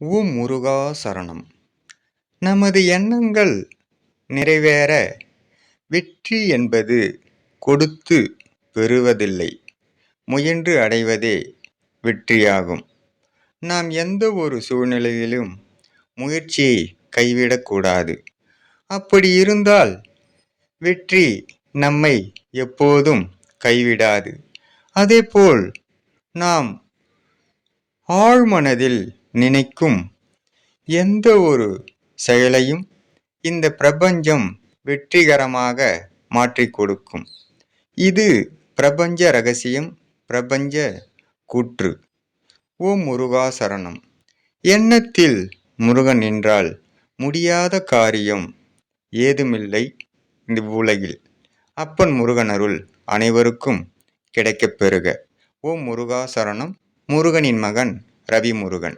ஓ முருகா சரணம். நமது எண்ணங்கள் நிறைவேற வெற்றி என்பது கொடுத்து பெறுவதில்லை. முயன்று அடைவதே வெற்றியாகும். நாம் எந்த ஒரு சூழ்நிலையிலும் முயற்சியை கைவிடக்கூடாது அப்படி இருந்தால் வெற்றி நம்மை எப்போதும் கைவிடாது. அதேபோல் நாம் ஆழ்மனதில் நினைக்கும். எந்த ஒரு செயலையும் இந்த பிரபஞ்சம் வெற்றிகரமாக மாற்றி கொடுக்கும். இது பிரபஞ்ச ரகசியம் பிரபஞ்ச கூற்று. ஓம் முருகா சரணம். எண்ணத்தில் முருகன் என்றால் முடியாத காரியம் ஏதுமில்லை இந்த உலகில். அப்பன் முருகன் அருள் அனைவருக்கும் கிடைக்கப் பெறுக. ஓம் முருகா சரணம். முருகனின் மகன் ரவி முருகன்